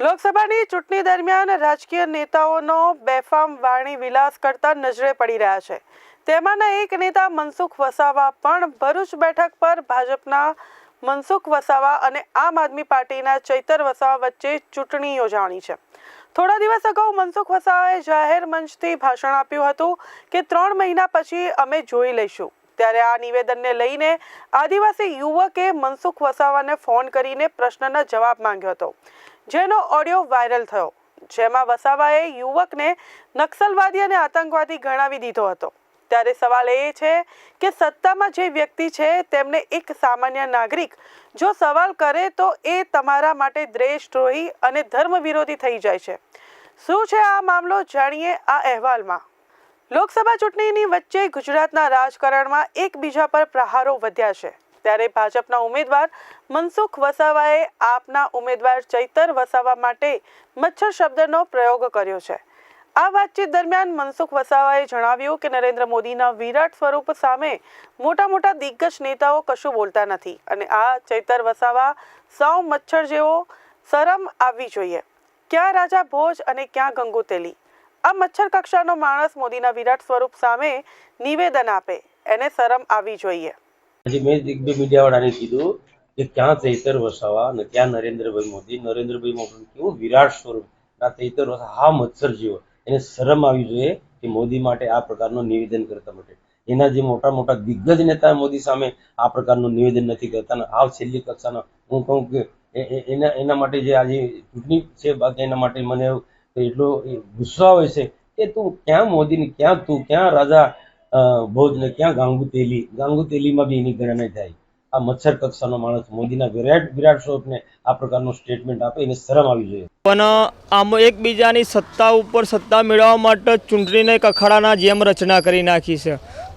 લોકસભાની ચૂંટણી દરમિયાન રાજકીય નેતાઓનો બેફામ વાણી વિલાસ કરતા નજરે પડી રહ્યા છે. તેમાંના એક નેતા મનસુખ વસાવા પણ ભરૂચ બેઠક પર ભાજપના મનસુખ વસાવા અને આમ આદમી પાર્ટીના ચૈતર વસાવા વચ્ચે ચૂંટણી યોજાણી છે. થોડા દિવસ અગાઉ મનસુખ વસાવાએ જાહેર મંચથી ભાષણ આપ્યું હતું કે ત્રણ મહિના પછી અમે જોઈ લઈશું. ત્યારે આ નિવેદનને લઈને આદિવાસી યુવકે મનસુખ વસાવાને ફોન કરીને પ્રશ્નના જવાબ માંગ્યો હતો. જેનો ઓડિયો વાયરલ થયો. જેમાં વસાવાએ યુવકને નક્સલવાદી અને આતંકવાદી ગણાવી દીધો હતો. ત્યારે સવાલ એ છે કે સત્તામાં જે વ્યક્તિ છે, તેમને એક સામાન્ય નાગરિક જો સવાલ કરે તો એ તમારા માટે દ્વેષદ્રોહી અને ધર્મ વિરોધી થઈ જાય છે. શું છે આ મામલો? જાણીએ આ અહેવાલમાં. લોકસભા ચૂંટણીની વચ્ચે ગુજરાતના રાજકારણમાં એકબીજા પર પ્રહારો વધ્યા છે. ત્યારે ભાજપના ઉમેદવાર મનસુખ વસાવાએ આપના ઉમેદવાર ચૈતર વસાવા માટે મચ્છર શબ્દનો પ્રયોગ કર્યો છે. આ વાતચીત દરમિયાન મનસુખ વસાવાએ જણાવ્યું કે નરેન્દ્ર મોદીના વિરાટ સ્વરૂપ સામે મોટા મોટા દિગ્ગજ નેતાઓ કશું બોલતા નથી અને આ ચૈતર વસાવા સૌ મચ્છર જેવો શરમ આવવી જોઈએ. ક્યાં રાજા ભોજ અને ક્યાં ગંગુ તેલી આ મચ્છર કક્ષાનો માણસ મોદીના વિરાટ સ્વરૂપ સામે નિવેદન આપે, એને શરમ આવવી જોઈએ. પછી મેં દિગ્બી મીડિયાવાળાને કીધું કે ક્યાં ચૈતર વસાવા અને ક્યાં નરેન્દ્રભાઈ મોદી? નરેન્દ્રભાઈ મોદી કેવું વિરાટ સ્વરૂપ. આ ચૈતર વસાવા હા મચ્છર જેવો. એને શરમ આવી જોઈએ કે મોદી માટે આ પ્રકારનું નિવેદન કરતા માટે. એના જે મોટા મોટા દિગ્ગજ નેતા મોદી સામે આ પ્રકારનું નિવેદન નથી કરતા આ છેલ્લી કક્ષાનો હું કહું કે એના એના માટે જે આજે ચૂંટણી છે, બાકી એના માટે મને એટલો ગુસ્સો આવે છે કે તું ક્યાં મોદીને ક્યાં તું ક્યાં રાજા ભોજ ક્યાં ગાંગુ તેલી બી એની ગણના થાય. આ મચ્છર કક્ષાનો માણસ મોદીના વિરાટ વિરાટ સ્વરૂપને આ પ્રકારનું સ્ટેટમેન્ટ આપે એને શરમ આવી જોઈએ. પણ આમ એકબીજાની સત્તા ઉપર સત્તા મેળવવા માટે ચૂંટણીને કખાડાના જેમ રચના કરી નાખી છે.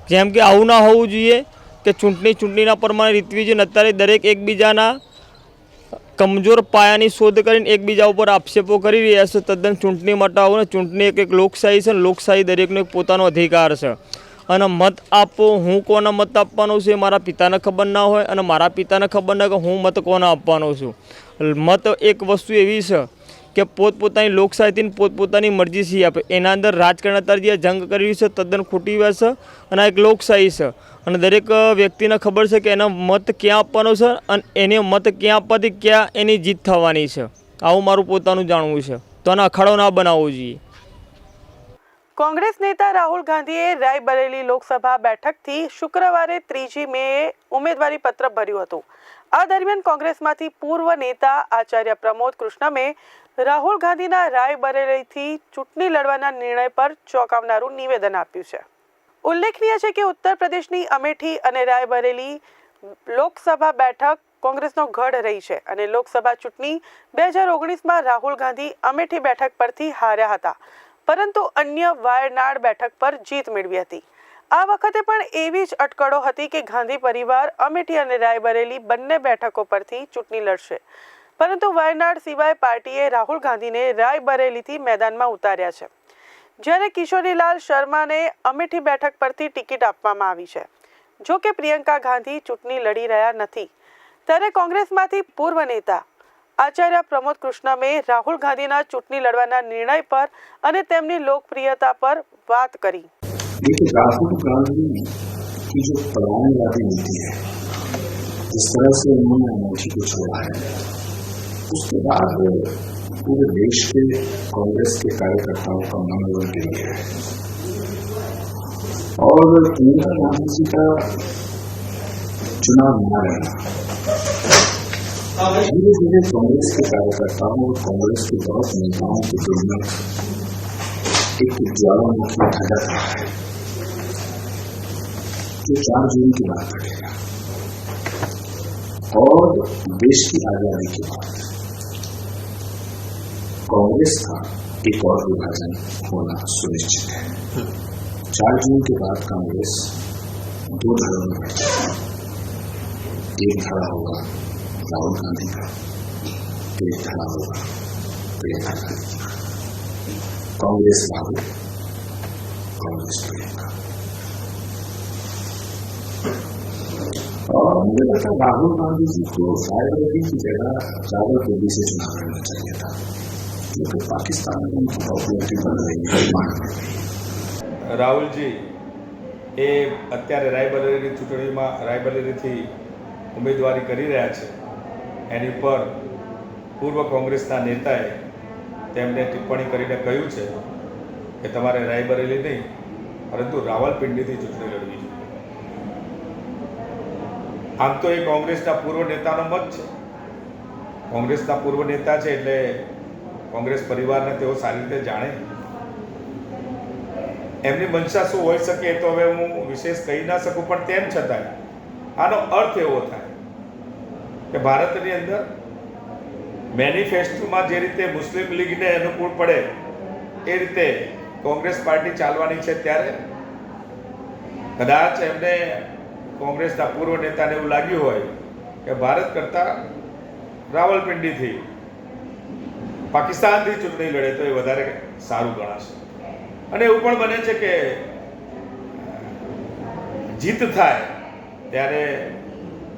જેમ કે આવું ના હોવું જોઈએ કે ચૂંટણી ચૂંટણીના પ્રમાણે જોઈએ અત્યારે દરેક એકબીજાના કમજોર પાયાની શોધ કરીને એકબીજા ઉપર આક્ષેપો કરી રહ્યા છે. તદ્દન ચૂંટણી માટે આવું ચૂંટણી એક એક લોકશાહી છે લોકશાહી દરેકનો પોતાનો અધિકાર છે. અને મત આપવો હું કોને મત આપવાનો છું એ મારા પિતાને ખબર ના હોય અને મારા પિતાને ખબર ના કે હું મત કોને આપવાનો છું. મત એક વસ્તુ એવી છે કે પોતપોતાની લોકશાહીથી પોતપોતાની મરજી સી આપે. એના અંદર રાજકારણ અત્યારે જે જંગ કરી છે, તદ્દન ખોટી વાત છે અને આ એક લોકશાહી છે. અને દરેક વ્યક્તિને ખબર છે કે એનો મત ક્યાં આપવાનો છે અને એને મત ક્યાં આપવાથી ક્યાં એની જીત થવાની છે. આવું મારું પોતાનું જાણવું છે. તો આને અખાડો ના બનાવવો જોઈએ. કોંગ્રેસ નેતા રાહુલ ગાંધીએ રાયબરેલી લોકસભા બેઠકથી શુક્રવારે ત્રીજી મેએ ઉમેદવારી પત્ર ભર્યું હતું. આ દરમિયાન કોંગ્રેસમાંથી પૂર્વ નેતા આચાર્ય પ્રમોદ કૃષ્ણમે રાહુલ ગાંધીના રાયબરેલીથી ચૂંટણી લડવાના નિર્ણય પર ચોંકાવનારું નિવેદન આપ્યું છે. ઉલ્લેખનીય છે કે ઉત્તર પ્રદેશની અમેઠી અને રાયબરેલી લોકસભા બેઠક કોંગ્રેસનો ગઢ રહી છે અને લોકસભા ચૂંટણી બે હજાર ઓગણીસમાં રાહુલ ગાંધી અમેઠી બેઠક પરથી હાર્યા હતા. પરંતુ અન્ય વાયનાડ બેઠક પર જીત મેળવી હતી. આ વખતે પણ એવી જ અટકળો હતી કે ગાંધી પરિવાર, અમેઠી અને રાયબરેલી બંને બેઠકો પરથી ચૂંટણી લડશે. પરંતુ વાયનાડ સિવાય પાર્ટીએ રાહુલ ગાંધીને રાયબરેલીથી મેદાનમાં ઉતાર્યા છે. જ્યારે કિશોરીલાલ શર્માને અમેઠી બેઠક પરથી ટિકિટ આપવામાં આવી છે. જો કે પ્રિયંકા ગાંધી ચૂંટણી લડી રહ્યા નથી. ત્યારે કોંગ્રેસમાંથી પૂર્વ નેતા આચાર્ય પ્રમોદ કૃષ્ણમે રાહુલ ગાંધીના ચૂંટણી લડવાના નિર્ણય પર અને તેમની લોકપ્રિયતા પર વાત કરી देखिए राहुल गांधी की जो पलायनवादी नीति है जिस तरह से उन्होंने अमेठी को छोड़ा है उसके बाद पूरे देश के कांग्रेस के कार्यकर्ताओं का मनोबल गिर गया है और इंदिरा गांधी जी का चुनाव न रहना धीरे धीरे कांग्रेस के कार्यकर्ताओं और कांग्रेस के बहुत नेताओं के दिल में एक ज्वालामुखी धधक रहा है जो चार जून की बात करेगा और देश की आज़ादी के बाद कांग्रेस का एक और विभाजन होना सुनिश्चित है चार जून के बाद कांग्रेस दो धड़ों में एक धड़ा होगा la otra vida que está la obra precatólica. ¿Cuál es la obra? ¿Cuál es prima? Ahora, mira, está la obra cuando sabe lo que quiera, sabe lo que dice su madre en la chaqueta. Yo que Pakistán es un propio tipo de humano. Rahulji એ અત્યારે રાયબરેલી ચૂંટણીમાં રાયબરેલીથી ઉમેદવારી કરી રહ્યા છે એની પર પૂર્વ કોંગ્રેસના નેતાએ તેમને ટિપ્પણી કરીને કહ્યું છે કે તમારે રાયબરેલી નહીં, પરંતુ રાવલપિંડીથી ચૂંટણી લડવી જોઈએ. આમ તો એ કોંગ્રેસના પૂર્વ નેતાનો મત છે. કોંગ્રેસના પૂર્વ નેતા છે એટલે કોંગ્રેસ પરિવારને તેઓ સારી રીતે જાણે. એમની મંશા શું હોઈ શકે એ તો હવે હું વિશેષ કહી ના શકું, પણ તેમ છતાંય આનો અર્થ એવો થાય કે ભારતની અંદર મેનિફેસ્ટોમાં જે રીતે મુસ્લિમ લીગને અનુકૂળ પડે એ રીતે કોંગ્રેસ પાર્ટી ચાલવાની છે ત્યારે? કદાચ એમને કોંગ્રેસના પૂર્વ નેતાને એવું લાગ્યું હોય કે ભારત કરતાં રાવલપિંડીથી પાકિસ્તાનથી ચૂંટણી લડે તો એ વધારે સારું ગણાશે. અને એવું પણ બને છે કે જીત થાય ત્યારે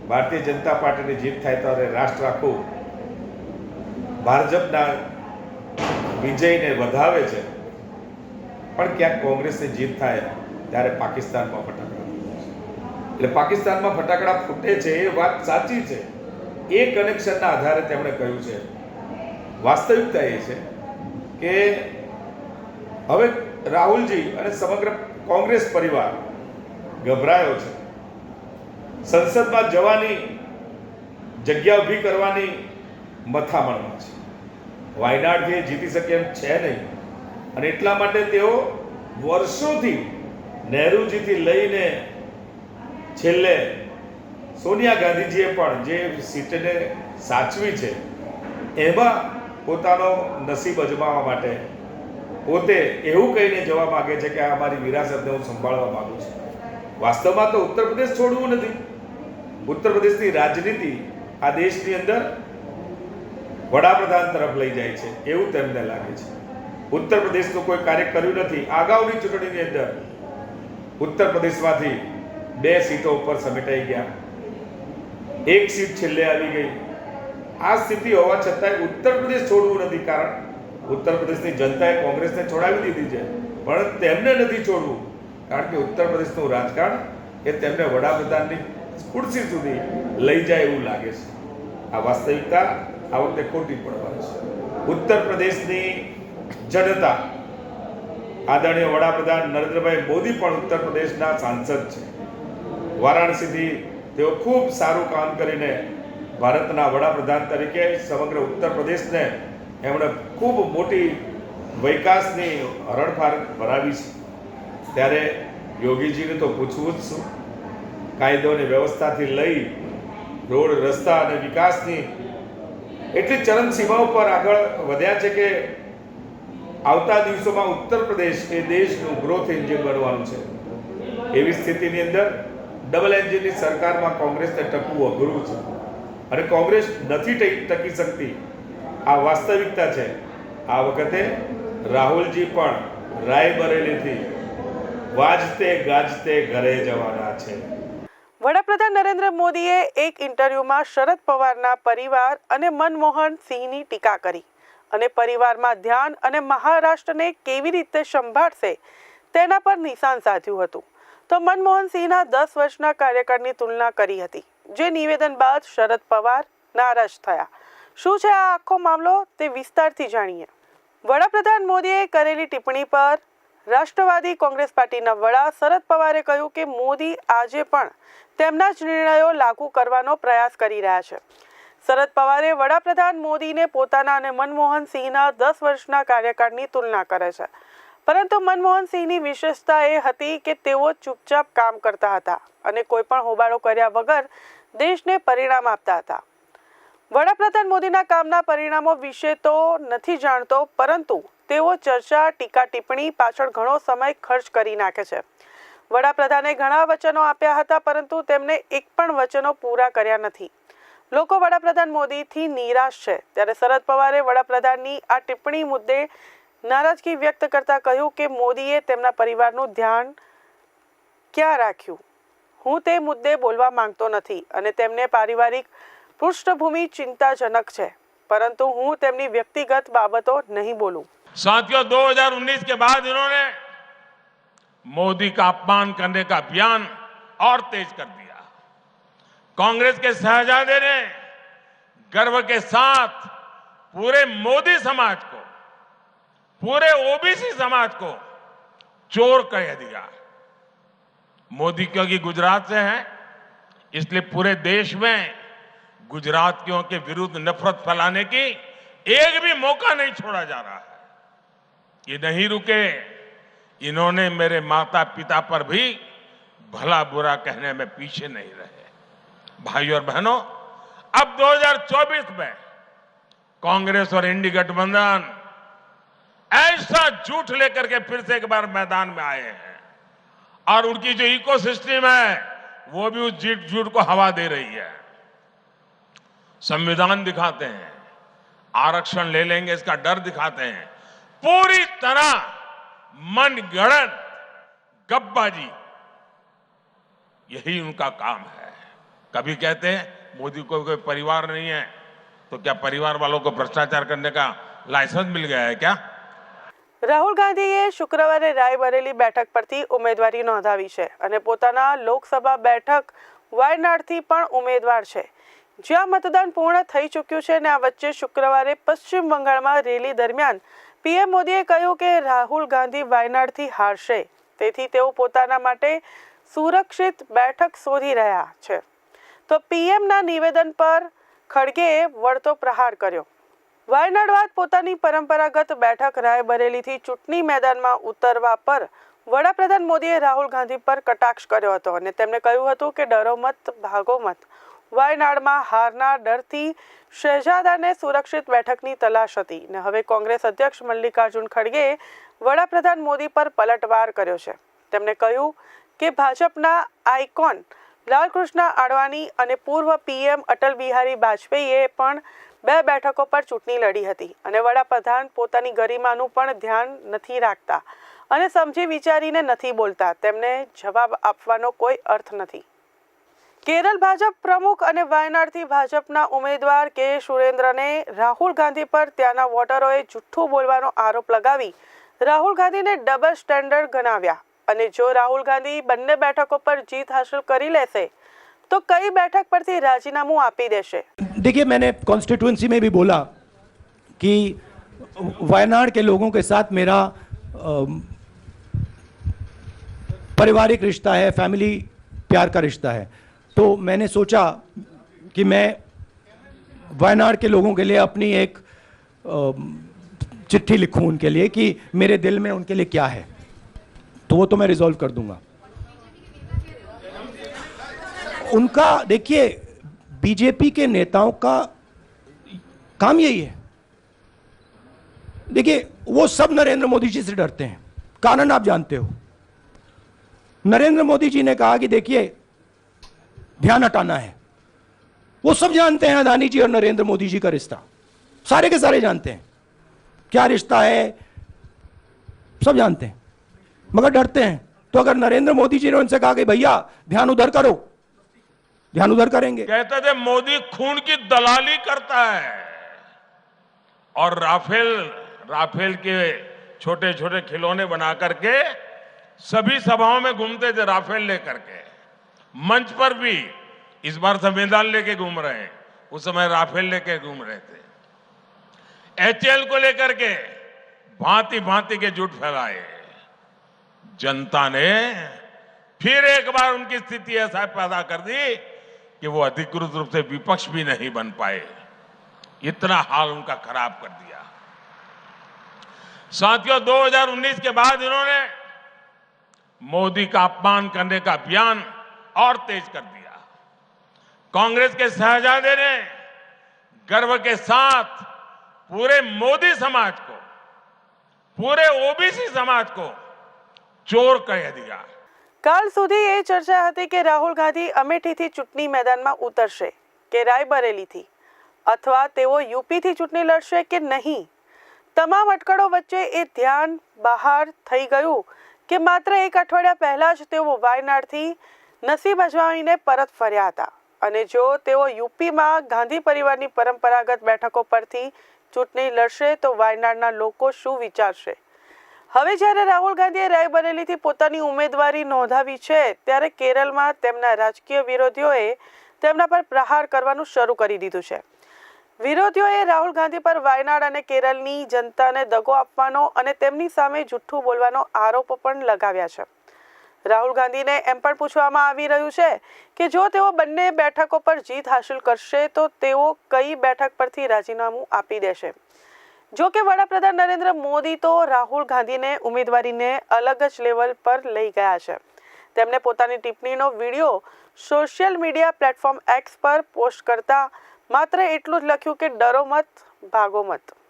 ભારતીય જનતા પાર્ટીની જીત થાય ત્યારે રાષ્ટ્ર આખું ભાજપના વિજયને વધાવે છે. પણ ક્યાંક કોંગ્રેસની જીત થાય ત્યારે પાકિસ્તાનમાં ફટાકડા. એટલે પાકિસ્તાનમાં ફટાકડા ફૂટે છે એ વાત સાચી છે. એ કનેક્શનના આધારે તેમણે કહ્યું છે. વાસ્તવિકતા એ છે કે હવે રાહુલજી અને સમગ્ર કોંગ્રેસ પરિવાર ગભરાયો છે. સંસદમાં જવાની જગ્યા ઊભી કરવાની મથામણમાં છે. વાયનાડથી જીતી શકે એમ છે નહીં. અને એટલા માટે તેઓ વર્ષોથી નહેરુજીથી લઈને છેલ્લે સોનિયા ગાંધીજીએ પણ જે સીટને સાચવી છે, એમાં પોતાનો નસીબ અજમાવવા માટે પોતે એવું કહીને જવા માગે છે કે આ મારી વિરાસતને હું સંભાળવા માંગુ છું. વાસ્તવમાં તો ઉત્તર પ્રદેશ છોડવું નથી. ઉત્તર પ્રદેશની રાજનીતિ આ દેશની અંદર વડાપ્રધાન તરફ લઈ જાય છે, એવું તેમને લાગે છે. ઉત્તર પ્રદેશનું કોઈ કાર્ય કર્યું નથી. અગાઉની ચૂંટણીની અંદર ઉત્તર પ્રદેશમાંથી બે સીટો ઉપર સમેટાઈ ગયા. એક સીટ છેલ્લે આવી ગઈ. આ સ્થિતિ હોવા છતાંય ઉત્તર પ્રદેશ છોડવું નથી કારણ ઉત્તર પ્રદેશની જનતાએ કોંગ્રેસને છોડાવી દીધી છે. પણ તેમને નથી છોડવું કારણ કે ઉત્તર પ્રદેશનું રાજકારણ એ તેમને વડાપ્રધાનની ખુરશી સુધી લઈ જાય એવું લાગે છે. આ વાસ્તવિકતા આ વખતે ખોટી પડવાની છે. ઉત્તર પ્રદેશની જનતા આદરણીય વડાપ્રધાન નરેન્દ્રભાઈ મોદી પણ ઉત્તર પ્રદેશના સાંસદ છે. વારાણસીથી તેઓ ખૂબ સારું કામ કરીને ભારતના વડાપ્રધાન તરીકે સમગ્ર ઉત્તર પ્રદેશને એમણે ખૂબ મોટી વિકાસની હરણફાર ભરાવી છે. ત્યારે યોગીજીને તો પૂછવું જ શું? કાયદો અને વ્યવસ્થાથી લઈ રોડ, રસ્તા અને વિકાસની એટલી ચરમસીમાઓ પર આગળ વધ્યા છે કે આવતા દિવસોમાં ઉત્તર પ્રદેશ એ દેશનું ગ્રોથ એન્જિન બનવાનું છે. એવી સ્થિતિની અંદર ડબલ એન્જિનની સરકારમાં કોંગ્રેસને ટકવું અઘરું છે. અને કોંગ્રેસ નથી ટકી શકતી. આ વાસ્તવિકતા છે. આ વખતે રાહુલજી પણ રાયબરેલીથી વાજતે ગાજતે ઘરે જવાના છે. વડાપ્રધાન નરેન્દ્ર મોદીએ એક ઇન્ટરવ્યુમાં શરદ પવારના પરિવાર અને મનમોહન સિંહની ટીકા કરી. અને પરિવારમાં ધ્યાન અને મહારાષ્ટ્રને કેવી રીતે સંભાળશે તેના પર નિશાન સાધ્યું હતું. તો મનમોહન સિંહના દસ વર્ષના કાર્યકાળની તુલના કરી હતી, જે નિવેદન બાદ શરદ પવાર નારાજ થયા. શું છે આ આખો મામલો તે વિસ્તારથી જાણીએ. વડાપ્રધાન મોદીએ કરેલી ટિપ્પણી પર રાષ્ટ્રવાદી કોંગ્રેસ પાર્ટીના વડા શરદ પવારે કહ્યું કે મોદી આજે પણ તેમના જ નિર્ણયો લાગુ કરવાનો પ્રયાસ કરી રહ્યા છે. શરદ પવારે વડાપ્રધાન મોદીને પોતાના અને મનમોહન સિંહના દસ વર્ષના કાર્યકાળની તુલના કરે છે. પરંતુ મનમોહન સિંહની વિશેષતા એ હતી કે તેઓ ચૂપચાપ કામ કરતા હતા અને કોઈ પણ હોબાળો કર્યા વગર દેશને પરિણામ આપતા હતા. વડાપ્રધાન મોદીના કામના પરિણામો વિશે તો નથી જાણતો, પરંતુ તેઓ ચર્ચા, ટીકા ટિપ્પણી, પાછળ ઘણો સમય ખર્ચ કરી નાખે છે. વડાપ્રધાને ઘણા વચનો આપ્યા હતા, પરંતુ તેમણે એક પણ વચનો પૂરા કર્યા નથી. લોકો વડાપ્રધાન મોદીથી નિરાશ છે. ત્યારે શરદ પવારે વડાપ્રધાનની આ ટિપ્પણી મુદ્દે નારાજગી વ્યક્ત કરતા કહ્યું કે મોદીએ તેમના પરિવારનું ધ્યાન ક્યાં રાખ્યું? હું તે મુદ્દે બોલવા માંગતો નથી અને તેમને પારિવારિક પૃષ્ઠભૂમિ ચિંતાજનક છે. પરંતુ હું તેમની વ્યક્તિગત બાબતો નહીં બોલું. साथियों 2019 के बाद इन्होंने मोदी का अपमान करने का अभियान और तेज कर दिया। कांग्रेस के शहजादे ने गर्व के साथ पूरे मोदी समाज को, पूरे ओबीसी समाज को चोर कह दिया। मोदी क्योंकि गुजरात से है? इसलिए पूरे देश में गुजरातियों के विरुद्ध नफरत फैलाने की एक भी मौका नहीं छोड़ा जा रहा है। ये नहीं रुके। इन्होंने मेरे माता पिता पर भी भला बुरा कहने में पीछे नहीं रहे। भाइयों और बहनों, अब 2024 में कांग्रेस और इंडी गठबंधन ऐसा झूठ लेकर के फिर से एक बार मैदान में आए हैं। और उनकी जो इकोसिस्टम है, वो भी उस झूठ झूठ को हवा दे रही है। संविधान दिखाते हैं, आरक्षण ले लेंगे, इसका डर दिखाते हैं। पूरी तरह मन गढ़ंत गप्पाजी यही उनका काम है कभी कहते हैं मोदी को कोई परिवार नहीं है तो क्या परिवार वालों को भ्रष्टाचार करने का लाइसेंस मिल गया है क्या રાહુલ ગાંધીએ શુક્રવારે રાયબરેલી બેઠક પરથી ઉમેદવારી નોંધાવી છે અને પોતાના લોકસભા બેઠક વાયનાડથી પણ ઉમેદવાર છે જ્યાં મતદાન પૂર્ણ થઈ ચૂક્યું છે અને આ વચ્ચે શુક્રવારે પશ્ચિમ બંગાળમાં રેલી દરમિયાન પીએમ મોદીએ કહ્યું કે રાહુલ ગાંધી વાયનાડથી હારશે. તેથી તેઓ પોતાના માટે સુરક્ષિત બેઠક શોધી રહ્યા છે. તો પીએમના નિવેદન પર ખડગેએ વળતો પ્રહાર કર્યો. વાયનાડ બાદ પોતાની પરંપરાગત બેઠક રાયબરેલીથી ચૂંટણી મેદાનમાં ઉતરવા પર વડાપ્રધાન મોદીએ રાહુલ ગાંધી પર કટાક્ષ કર્યો હતો અને તેમણે કહ્યું હતું કે ડરો મત, ભાગો મત. વાયનાડમાં હારના ડરથી શહેજાદાને સુરક્ષિત બેઠકની તલાશ હતી ને હવે કોંગ્રેસ અધ્યક્ષ મલ્લિકાર્જુન ખડગેએ વડાપ્રધાન મોદી પર પલટવાર કર્યો છે. તેમણે કહ્યું કે ભાજપના આઇકોન લાલકૃષ્ણ આડવાણી અને પૂર્વ પીએમ અટલ બિહારી વાજપેયીએ પણ બે બેઠકો પર ચૂંટણી લડી હતી અને વડાપ્રધાન પોતાની ગરિમાનું પણ ધ્યાન નથી રાખતા અને સમજી વિચારીને નથી બોલતા. તેમને જવાબ આપવાનો કોઈ અર્થ નથી. કેરળ ભાજપ પ્રમુખ અને વાયનાડથી ભાજપના ઉમેદવાર કે સુરેન્દ્રને રાહુલ ગાંધી પર ત્યાંના વોટરોએ જુઠ્ઠું બોલવાનો આરોપ લગાવી રાહુલ ગાંધીને ડબલ સ્ટેન્ડર્ડ ગણાવ્યા અને જો રાહુલ ગાંધી બંને બેઠકો પર જીત હાંસલ કરી લેશે તો કઈ બેઠક પરથી રાજીનામું આપી દેશે देखिए मैंने कॉन्स्टिट्यूंसी में भी बोला कि वायनाड के लोगों के साथ मेरा अम, पारिवारिक रिश्ता है फैमिली प्यार का रिश्ता है तो मैंने सोचा कि मैं वायनाड के लोगों के लिए अपनी एक चिट्ठी लिखूं उनके लिए कि मेरे दिल में उनके लिए क्या है। तो वो तो मैं रिजॉल्व कर दूँगा। उनका, देखिए, बीजेपी के नेताओं का काम यही है। देखिए, वो सब नरेंद्र मोदी जी से डरते हैं। कारण आप जानते हो। नरेंद्र मोदी जी ने कहा कि, देखिए ध्यान हटाना है। वो सब जानते हैं अदानी जी और नरेंद्र मोदी जी का रिश्ता। सारे के सारे जानते हैं। क्या रिश्ता है? सब जानते हैं। मगर डरते हैं। तो अगर नरेंद्र मोदी जी ने उनसे कहा कि भैया, ध्यान उधर करो। ध्यान उधर करेंगे। कहते थे, मोदी खून की दलाली करता है। और राफेल राफेल के छोटे छोटे खिलौने बना करके सभी सभाओं में घूमते थे राफेल लेकर के। मंच पर भी इस बार संविधान लेके घूम रहे हैं। उस समय राफेल लेके घूम रहे थे। एचएल को लेकर के भांति भांति के झूठ फैलाए। जनता ने फिर एक बार उनकी स्थिति ऐसा पैदा कर दी कि वो अधिकृत रूप से विपक्ष भी नहीं बन पाए। इतना हाल उनका खराब कर दिया। साथियों 2019 के बाद इन्होंने मोदी का अपमान करने का अभियान और तेज कर दिया कांग्रेस के शहजादे ने गर्व के साथ पूरे मोदी समाज को पूरे ओबीसी समाज को ચોર કહી દિયા કાલ સુધી એ ચર્ચા હતી કે રાહુલ ગાંધી અમેઠીથી ચૂંટણી મેદાનમાં ઉતરશે કે રાયબરેલીથી અથવા તેઓ યુપીથી ચૂંટણી લડશે કે નહીં તમામ અટકળો વચ્ચે એ ધ્યાન બહાર થઈ ગયું કે માત્ર એક અઠવાડિયા પહેલા જ તેઓ વાયનાડથી નસીબ અજમાવીને પરત ફર્યા હતા. અને જો તેઓ યુપીમાં ગાંધી પરિવારની પરંપરાગત બેઠકો પરથી ચૂંટણી લડશે, તો વાયનાડના લોકો શું વિચારશે? હવે જ્યારે રાહુલ ગાંધીએ રાયબરેલીથી પોતાની ઉમેદવારી નોંધાવી છે, ત્યારે કેરળમાં તેમના રાજકીય વિરોધીઓએ તેમના પર પ્રહાર કરવાનું શરૂ કરી દીધું છે. વિરોધીઓએ રાહુલ ગાંધી પર વાયનાડ અને કેરળની જનતાને દગો આપવાનો અને તેમની સામે જુઠ્ઠું બોલવાનો આરોપ પણ લગાવ્યા છે. રાહુલ ગાંધીને એમ પણ પૂછવામાં આવી રહ્યું છે કે જો તેઓ બંને બેઠકો પર જીત હાંસલ કરશે, તો તેઓ કઈ બેઠક પરથી રાજીનામું આપી દેશે? જો કે વડાપ્રધાન નરેન્દ્ર મોદી તો રાહુલ ગાંધીને ઉમેદવારીને અલગ જ લેવલ પર લઈ ગયા છે. તેમણે પોતાની ટિપ્પણીનો video social media platform X પર પોસ્ટ કરતા માત્ર એટલું જ લખ્યું કે ડરો મત, ભાગો મત.